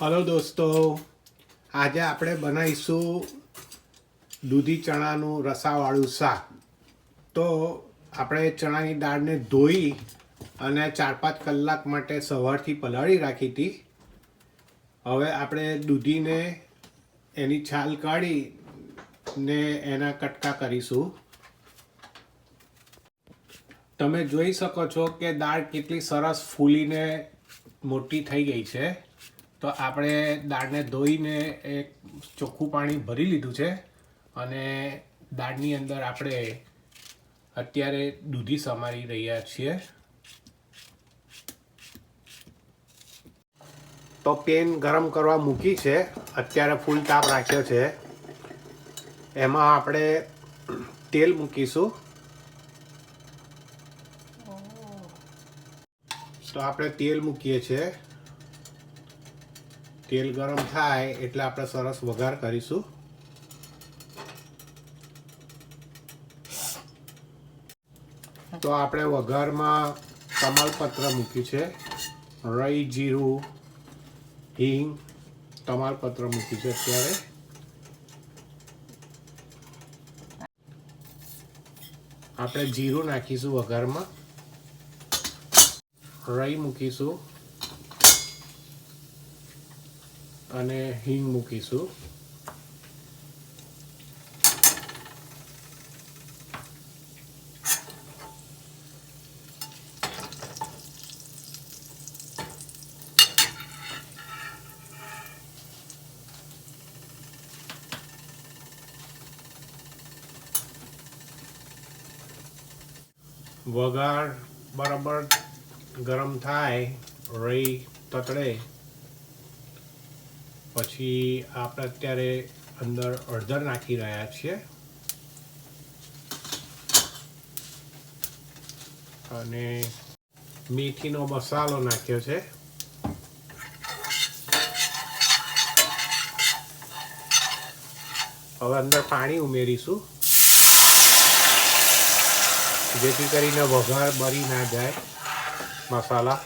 Hello દોસ્તો. આજે આપણે બનાવીશું દૂધી ચણાનું રસાવાળું શાક. તો આપણે ચણાની દાળને ધોઈ અને ચાર પાંચ કલાક માટે સવારથી પલાળી રાખી હતી. હવે આપણે દૂધીને એની છાલ કાઢી ને એના કટકા કરીશું. તમે જોઈ શકો છો કે દાળ કેટલી સરસ ફૂલીને મોટી થઈ ગઈ છે. તો આપણે દાળને ધોઈને એક ચોખ્ખું પાણી ભરી લીધું છે અને દાળની અંદર આપણે અત્યારે દૂધી સમારી રહ્યા છીએ. તો પેન ગરમ કરવા મૂકી છે. અત્યારે ફૂલ તાપ રાખ્યો છે. એમાં આપણે તેલ મૂકીશું. તો આપણે તેલ મૂકીએ છીએ. તેલ ગરમ થાય એટલે આપણે સરસ વઘાર કરીશું. તો આપણે વઘારમાં તમાલપત્ર મૂક્યું છે. રઈ, જીરું, હિંગ તમાલપત્ર મૂક્યું છે અત્યારે. આપણે જીરું નાખીશું વઘારમાં. રઈ મૂકીશું. અને હિંગ મૂકીશું. વઘાર બરાબર ગરમ થાય રહી તતડે. પછી આપણે અત્યારે અંદર અડધર નાખી રહ્યા છીએ. અને મેથીનો મસાલો નાખ્યો છે. હવે અંદર પાણી ઉમેરીશું. જેથી કરીને વઘાર બરી ના જાય મસાલા.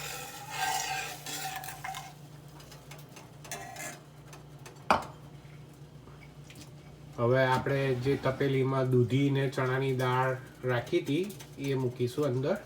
હવે આપણે જે તપેલીમાં દૂધી ને ચણાની દાળ રાખી હતી એ મૂકીશું અંદર.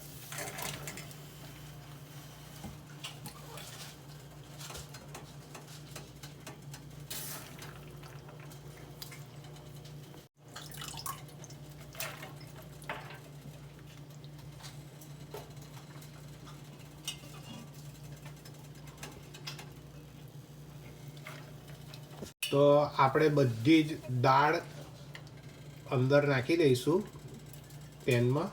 તો આપણે બધી જ દાળ અંદર નાખી દઈશું પેનમાં.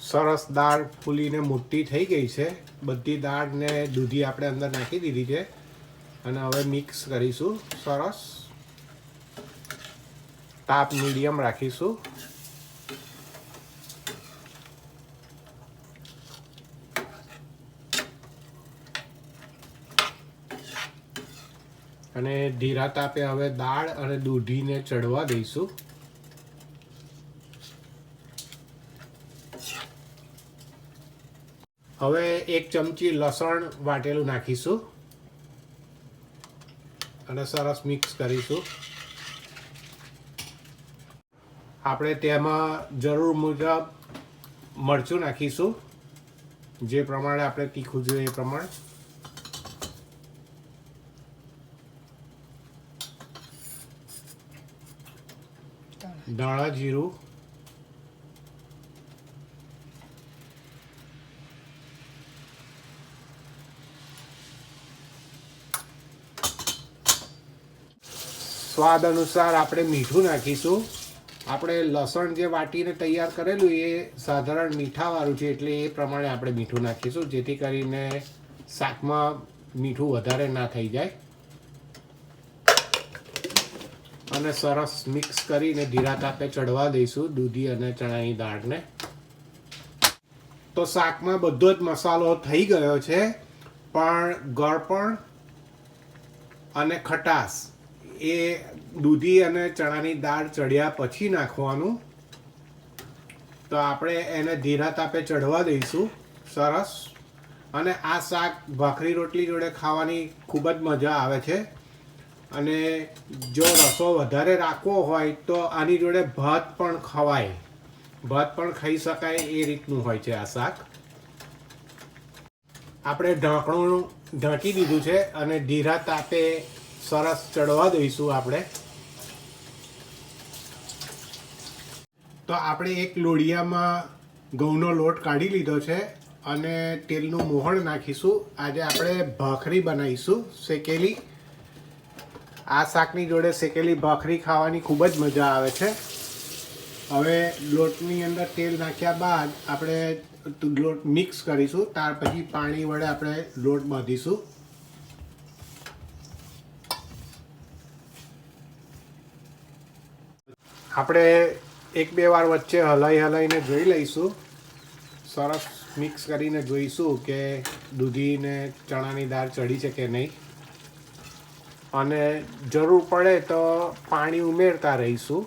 સરસ દાળ ફૂલીને મોટી થઈ ગઈ છે. બધી દાળને દૂધી આપણે અંદર નાખી દીધી છે. અને હવે મિક્સ કરીશું. સરસ. તાપ મીડિયમ રાખીશું. અને ધીરા તાપે હવે દાળ અને દૂધીને ચડવા દઈશું. હવે એક ચમચી લસણ વાટેલું નાખીશું. અને સરસ મિક્સ કરીશું. આપણે તેમાં જરૂર મુજબ મરચું નાખીશું. જે પ્રમાણે આપણે તીખું જોઈએ એ પ્રમાણે. ધાણા જીરું. સ્વાદ અનુસાર આપણે મીઠું નાખીશું. આપણે લસણ જે વાટીને તૈયાર કરેલું એ સાધારણ મીઠાવાળું છે એટલે એ પ્રમાણે આપણે મીઠું નાખીશું, જેથી કરીને શાકમાં મીઠું વધારે ના થઈ જાય. અને સરસ મિક્સ કરીને ધીરા તાપે ચડવા દઈશું દૂધી અને ચણાની દાળને. તો શાકમાં બધો જ મસાલો થઈ ગયો છે, પણ ગળપણ અને ખટાશ એ દૂધી અને ચણાની દાળ ચડ્યા પછી નાખવાનું. તો આપણે એને ધીરા તાપે ચડવા દઈશું, સરસ. અને આ શાક ભાખરી રોટલી જોડે ખાવાની ખૂબ જ મજા આવે છે. અને જો રસો વધારે રાખવો હોય તો આની જોડે ભાત પણ ખવાય. ભાત પણ ખાઈ શકાય એ રીતનું હોય છે આ શાક. આપણે ઢાંકણું ઢાંકી દીધું છે અને ધીરા તાપે સરસ ચડવા દઈશું આપણે. તો આપણે એક લોડિયામાં ઘઉંનો લોટ કાઢી લીધો છે અને તેલનું મોહણ નાખીશું. આજે આપણે ભાખરી બનાવીશું શેકેલી. આ શાકની જોડે શેકેલી ભાખરી ખાવાની ખૂબ જ મજા આવે છે. હવે લોટની અંદર તેલ નાખ્યા બાદ આપણે લોટ મિક્સ કરીશું, ત્યાર પછી પાણી વડે આપણે લોટ બાંધીશું. આપણે એક બે વાર વચ્ચે હલાઈ હલાઈને જોઈ લઈશું. સરસ મિક્સ કરીને જોઈશું કે દૂધીને ચણાની દાળ ચડી છે કે નહીં. અને જરૂર પડે તો પાણી ઉમેરતા રહીશું.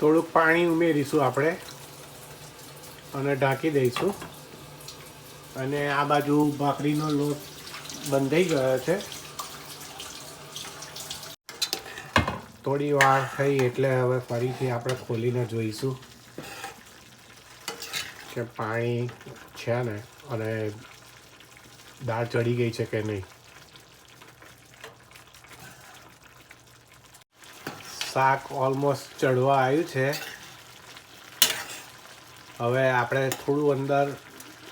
થોડુંક પાણી ઉમેરીશું આપણે અને ઢાંકી દઈશું. અને આ બાજુ ભાખરીનો લોટ બંધાઈ ગયો છે. થોડી વાર થઈ એટલે હવે ફરીથી આપણે ખોલીને જોઈશું કે પાણી છે ને અને દાળ ચડી ગઈ છે કે નહીં. શાક ઓલમોસ્ટ ચડવા આવ્યું છે. હવે આપણે થોડું અંદર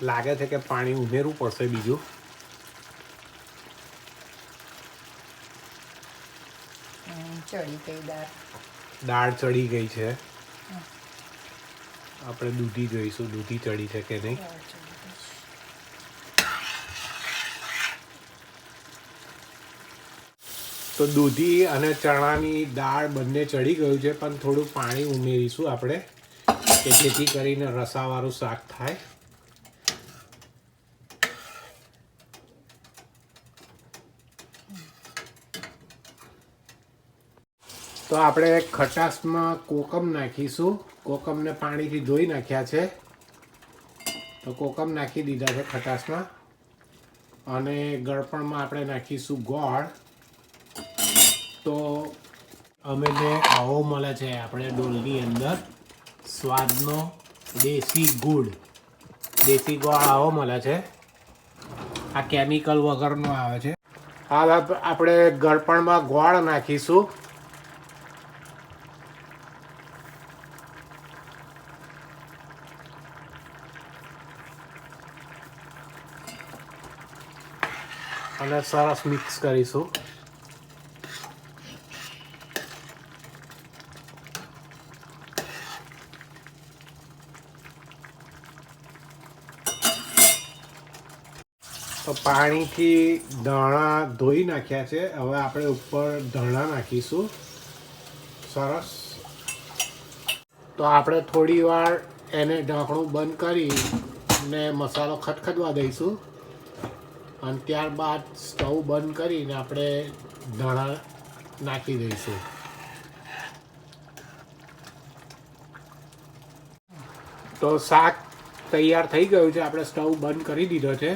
લાગે છે કે પાણી ઉમેરવું પડશે બીજું. ચડી ગઈ દાળ. દાળ ચડી ગઈ છે. આપણે દૂધી જોઈશું દૂધી ચડી છે કે નહીં. તો દૂધી અને ચણાની દાળ બંને ચડી ગયું છે પણ થોડું પાણી ઉમેરીશું આપણે કે જેથી કરીને રસાવાળું શાક થાય. તો આપણે ખટાશમાં કોકમ નાખીશું. કોકમને પાણીથી ધોઈ નાખ્યા છે. તો કોકમ નાખી દીધા છે ખટાશમાં. અને ગળપણમાં આપણે નાખીશું ગોળ. તો અમે જે આવો મળે છે આપણે ડોલની અંદર, સ્વાદનો દેશી ગુડ. દેશી ગોળ આવો મળે છે. આ કેમિકલ વગરનો આવે છે. હાલ આપણે ગળપણમાં ગોળ નાખીશું. અને સરસ મિક્સ કરીશું. તો પાણીથી ધાણા ધોઈ નાખ્યા છે. હવે આપણે ઉપર ધાણા નાખીશું. સરસ. તો આપણે થોડી વાર એને ઢાંકણું બંધ કરી ને મસાલો ખટખટવા દઈશું. અને ત્યારબાદ સ્ટવ બંધ કરીને આપણે ધાણા નાખી દઈશું. તો શાક તૈયાર થઈ ગયું છે. આપણે સ્ટવ બંધ કરી દીધો છે.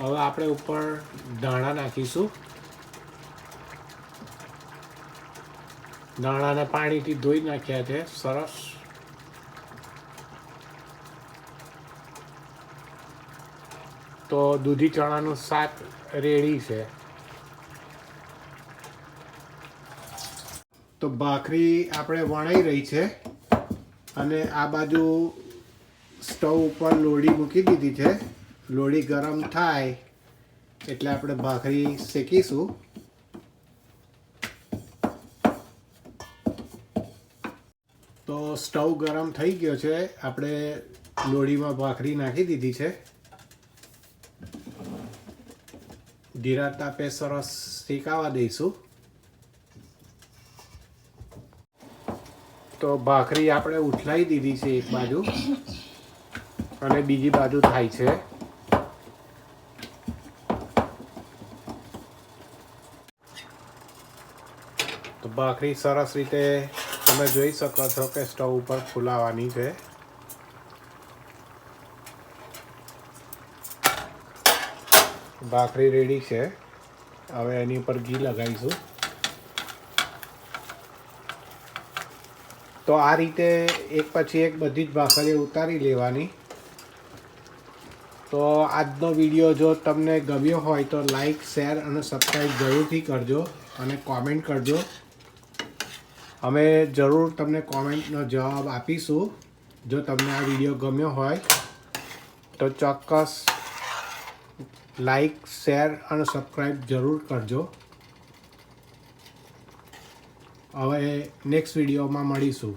હવે આપણે ઉપર ધાણા નાખીશું. ધાણાને પાણીથી ધોઈ નાખ્યા છે. સરસ. તો દૂધી ચણાનું શાક રેડી છે. તો ભાખરી આપણે વણાઈ રહી છે અને આ બાજુ સ્ટવ ઉપર લોડી મૂકી દીધી છે. લોડી ગરમ થાય એટલે આપણે ભાખરી શેકીશું. તો સ્ટવ ગરમ થઈ ગયો છે. આપણે લોડીમાં ભાખરી નાખી દીધી છે. ધીરા તાપે સરસ શેકાવા દઈશું તો ભાખરી આપણે ઉથલાઈ દીધી છે એક બાજુ. અને બીજી બાજુ થાય છે. તો ભાખરી સરસ રીતે તમે જોઈ શકો છો કે સ્ટવ ઉપર ફૂલાવાની છે. ભાખરી રેડી છે. હવે એની ઉપર ઘી લગાવીશું. તો આ રીતે એક પછી એક બધી જ ભાખરી ઉતારી લેવાની. તો આજનો વીડિયો જો તમને ગમ્યો હોય તો લાઈક શેર અને સબસ્ક્રાઈબ જરૂરથી કરજો અને કોમેન્ટ કરજો. અમે જરૂર તમને કોમેન્ટનો જવાબ આપીશું. જો તમને આ વીડિયો ગમ્યો હોય તો ચોક્કસ લાઈક શેર અને સબસ્ક્રાઈબ જરૂર કરજો. હવે નેક્સ્ટ વિડીયોમાં મળીશું.